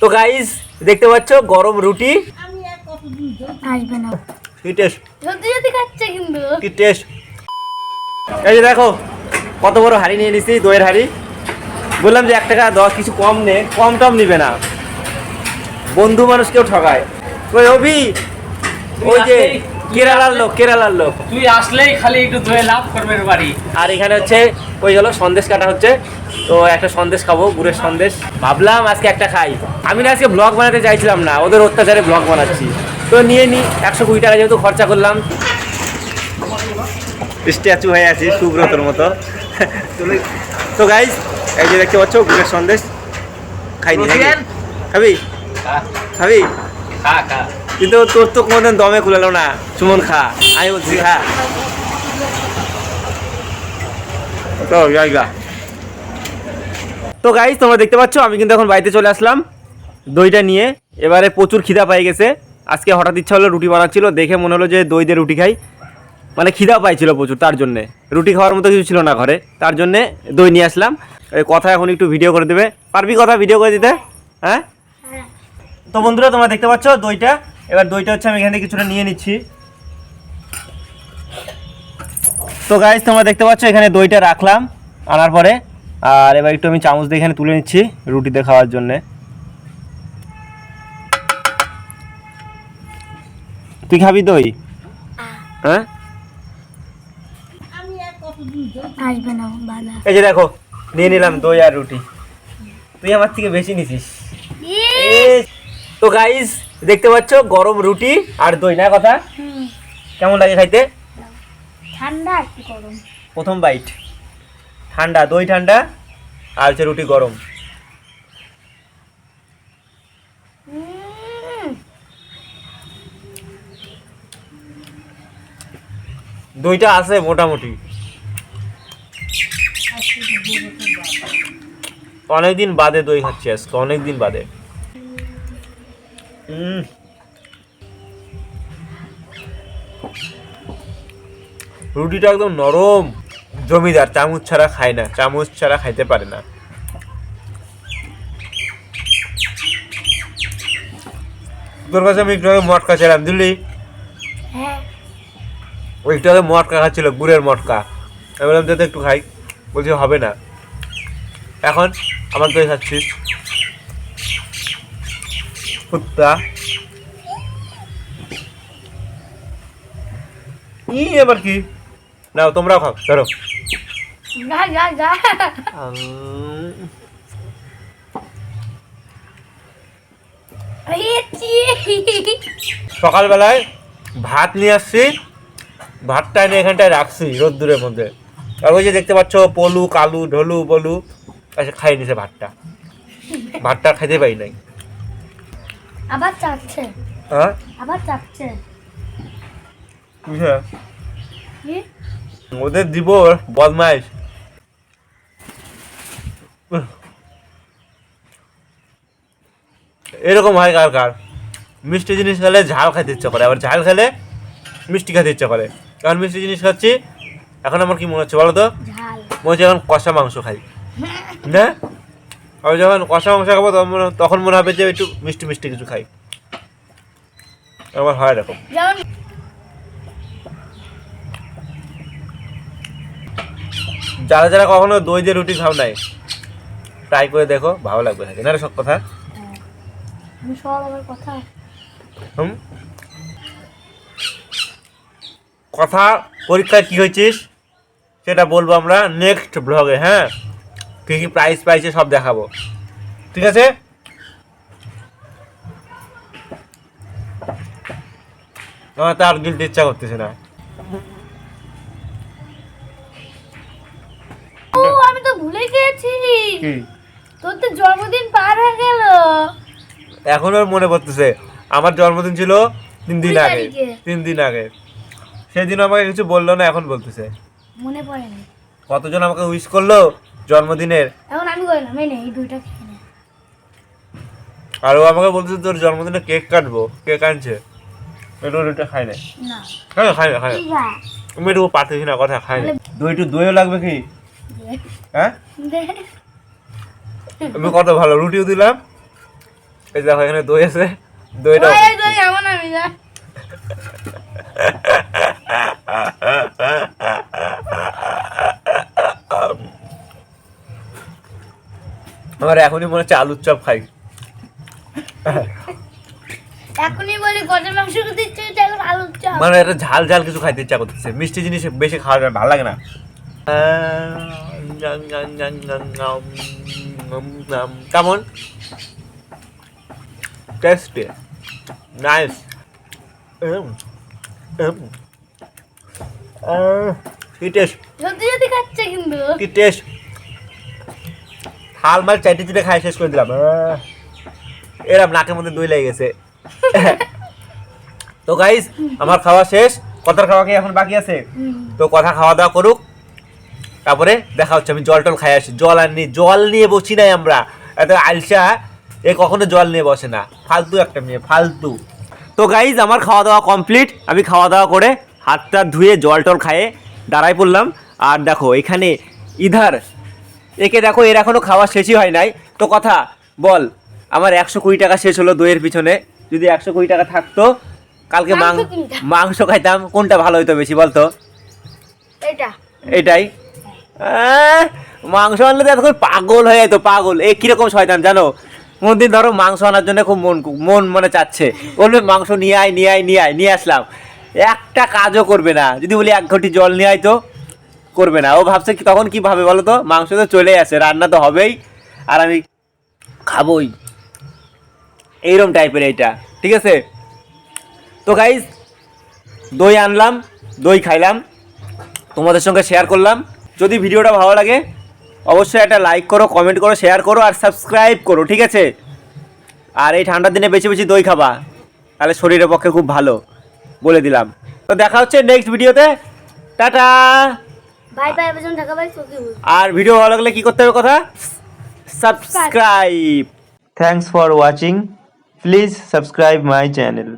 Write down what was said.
তো গাইজ দেখতে পাচ্ছ গরম রুটি। আসবে না। কি টেস্ট জলদি জলদি খাচ্ছে কিন্তু। কি টেস্ট এই যে দেখো কত বড় হাড়ি নিয়ে নিছি দইয়ের হাড়ি। বললাম যে এক টাকা দশ কিছু কম নে কম টম নিবে না। বন্ধু মানুষ কেউ ঠকায় ওই অভি ওই যে কেরালার লোক কেরালার লোক। তুই আসলেই খালি একটু ধুয়ে লাভ করবে বাড়ি। আর এখানে হচ্ছে ওই হলো সন্দেশ কাটা হচ্ছে। তো একটা সন্দেশ খাব গুড়ের সন্দেশ। ভাবলাম আজকে একটা খাই। আমি না আজকে ব্লগ বানাতে চাইছিলাম না ওদের অত্যাচারে ব্লগ বানাচ্ছি। তো নিয়ে নি একশো কুড়ি টাকা যেহেতু খরচা করলাম। স্ট্যাচু হয়ে আছি সুব্রতর মতো। তো গাইজ এই যে দেখতে পাচ্ছ গুড়ের সন্দেশ। খাইনি? খাবি? খাবি? খা খা। কিন্তু তোর তো কোনোদিন দমে খুলালো না। সুমন খা আমি বলছি খা। তো গাইজ তোমরা দেখতে পাচ্ছ আমি কিন্তু এখন বাড়িতে চলে আসলাম দইটা নিয়ে। এবারে প্রচুর খিদা পাই গেছে। আজকে হঠাৎ ইচ্ছা হলো রুটি বানাচ্ছিল দেখে মনে হলো যে দই দিয়ে রুটি খাই। মানে খিদা পাইছিল প্রচুর তার জন্যে। রুটি খাওয়ার মতো কিছু ছিল না ঘরে তার জন্যে দই নিয়ে আসলাম। কথা এখন একটু ভিডিও করে দেবে। পারবি কথা ভিডিও করে দিতে? হ্যাঁ। তো বন্ধুরা তোমরা দেখতে পাচ্ছ দইটা এবার দইটা হচ্ছে আমি এখান থেকে কিছুটা নিয়ে নিচ্ছি। তো গাইজ তোমরা দেখতে পাচ্ছ এখানে দইটা রাখলাম আনার পরে। আর এবার একটু আমি চামচ দিয়ে এখানে তুলে নিচ্ছি রুটিতে খাওয়ার জন্যে। তুই খাবি দই? হ্যাঁ? আসবে না বাধা এই যে দেখো নিয়ে নিলাম দই আর রুটি। তুই আমার থেকে বেশি নিছিস। তো গাইজ দেখতে পাচ্ছ গরম রুটি আর দই না কথা? কেমন লাগে খাইতে? ঠান্ডা গরম। প্রথম বাইট। ঠান্ডা দই ঠান্ডা আর হচ্ছে রুটি গরম। দইটা আছে মোটামুটি। অনেকদিন বাদে দই খাচ্ছি আজকে অনেকদিন বাদে। রুটিটা একদম নরম জমিদার চামচ ছাড়া খায় না চামচ ছাড়া খাইতে পারে না। তোর কাছে আমি একটু আগে মটকা ছিলাম দিল্লি হ্যাঁ। ওইটা আগে মটকা খাচ্ছিল গুড়ের মটকা। আমি বললাম যাতে একটু খাই। বলছি হবে না। এখন আমার তো খাচ্ছিস? কুত্তা। ই এবার কি? নাও তোমরাও খাও ধরো। যা যা যা। উম, পেয়েছি। সকালবেলায় ভাত নিয়ে আসছি ভাতটা এনে এখানটায় রাখছি রোদ্দুরের মধ্যে। আর ওই যে দেখতে পাচ্ছ পলু কালু ঢলু বলু এসে খাই নিছে ভাতটা। ভাতটা খাইতে পাই নাই। আবার চাচ্ছে হ্যাঁ? আবার চাচ্ছে বুঝলে? কি? ওদের দিব বদমাইশ। এরকম হয় কার কার? মিষ্টি জিনিস খেলে ঝাল খেতে ইচ্ছা করে আবার ঝাল খেলে মিষ্টি খেতে ইচ্ছা করে। কারণ মিষ্টি জিনিস খাচ্ছি এখন আমার কি মনে হচ্ছে বলো তো মনে হচ্ছে এখন কষা মাংস খাই। না? আমি যখন কষা মাংস খাব তখন মনে তখন মনে হবে যে একটু মিষ্টি মিষ্টি কিছু খাই। আমার হয় এরকম। যারা যারা কখনো দই দিয়ে রুটি খাও নাই ট্রাই করে দেখো ভালো লাগবে থাকে না সব কথা? আমি কথা। হুম? কথা পরীক্ষায় কি হয়েছিস? সেটা বলব আমরা নেক্সট ব্লগে হ্যাঁ? কী কী প্রাইস পাইছে সব দেখাবো। ঠিক আছে? আমার তার গিলতে ইচ্ছা করতেছে না। আমি তো ভুলে গেছি তোর তো জন্মদিন পার হয়ে গেল। এখন ওর মনে পড়তেছে আমার জন্মদিন ছিল তিন দিন আগে তিন দিন আগে। সেদিন আমাকে কিছু বলল না এখন বলতেছে। মনে পড়েনি। কতজন আমাকে উইশ করল? জন্মদিনের? এখন আমি এই নে এই দুইটা খেয়ে নে। আর ও আমাকে বলতেছে তোর জন্মদিনে কেক কাটবো কেক আনছে। এটা ওটা খাই না। না খাই না খাই না। ঠিক আছে আমি একটু না কথা খাই না। দই একটু দইও লাগবে কি? হ্যাঁ? আমি কত ভালো রুটিও দিলাম। এই যে দেখো এখানে দই আছে। দইটা দই এমন আমি যা। আমার এখনই মনে হচ্ছে আলুর চপ খাই। এখনই বলি মাংস খেতে ইচ্ছে হচ্ছে এখন আলুর চপ। মানে একটা ঝাল ঝাল কিছু খাইতে ইচ্ছা করতেছে। মিষ্টি জিনিস বেশি খাওয়া যায় ভালো লাগে না। কেমন? টেস্টি নাইস কি টেস্ট সত্যি সত্যি খাচ্ছে কিন্তু। কি টেস্ট থাল মাল চাইতে চিটে খাই শেষ করে দিলাম। এরম নাকের মধ্যে দই লেগে গেছে। তো গাইস আমার খাওয়া শেষ। কথার খাওয়া কি এখন বাকি আছে? তো কথা খাওয়া দাওয়া করুক। তারপরে দেখা হচ্ছে, আমি জল টল খাই আসি। জল আর নিয়ে জল নিয়ে বসি নাই আমরা। এত আলসা এ কখনো জল নিয়ে বসে না। ফালতু একটা মেয়ে, ফালতু। তো গাইজ আমার খাওয়া দাওয়া কমপ্লিট আমি খাওয়া দাওয়া করে হাতটা ধুয়ে জল টল খায়ে দাঁড়াই পড়লাম। আর দেখো, এখানে ইধার একে দেখো এর এখনও খাওয়া শেষই হয় নাই। তো কথা বল আমার একশো কুড়ি টাকা শেষ হলো দইয়ের পিছনে। যদি একশো কুড়ি টাকা থাকতো কালকে মাংস মাংস খাইতাম কোনটা ভালো হতো বেশি বলতো? এটা এটাই মাংস আনলে তো এতক্ষণ পাগল হয়ে যেত পাগল। এ কীরকম শয়তান জানো? কোনদিন ধরো মাংস আনার জন্য খুব মন মন মানে চাচ্ছে। বলবে মাংস নিয়ে আয় নিয়ে আয় নিয়ে আয় নিয়ে আসলাম। একটা কাজও করবে না। যদি বলি এক ঘটি জল নিয়ে আয় তো। করবে না। ও ভাবছে কি, তখন কি ভাবে বলো তো? মাংস তো চলে আসে, রান্না তো হবেই। আর আমি খাবোই। এইরকম টাইপের এইটা, ঠিক আছে? তো গাইজ দই আনলাম, দই খাইলাম, তোমাদের সঙ্গে শেয়ার করলাম। যদি ভিডিওটা ভালো লাগে, অবশ্যই একটা লাইক করো কমেন্ট করো শেয়ার করো, আর সাবস্ক্রাইব করো, ঠিক আছে? আর এই ঠান্ডার দিনে বেশি বেশি দই খাবা, তাহলে শরীরের পক্ষে খুব ভালো, বলে দিলাম। তো দেখা হচ্ছে নেক্সট ভিডিওতে টাটা! আর ভিডিও ভালো লাগলে কি করতে হবে কথা? Subscribe thanks for watching please subscribe my channel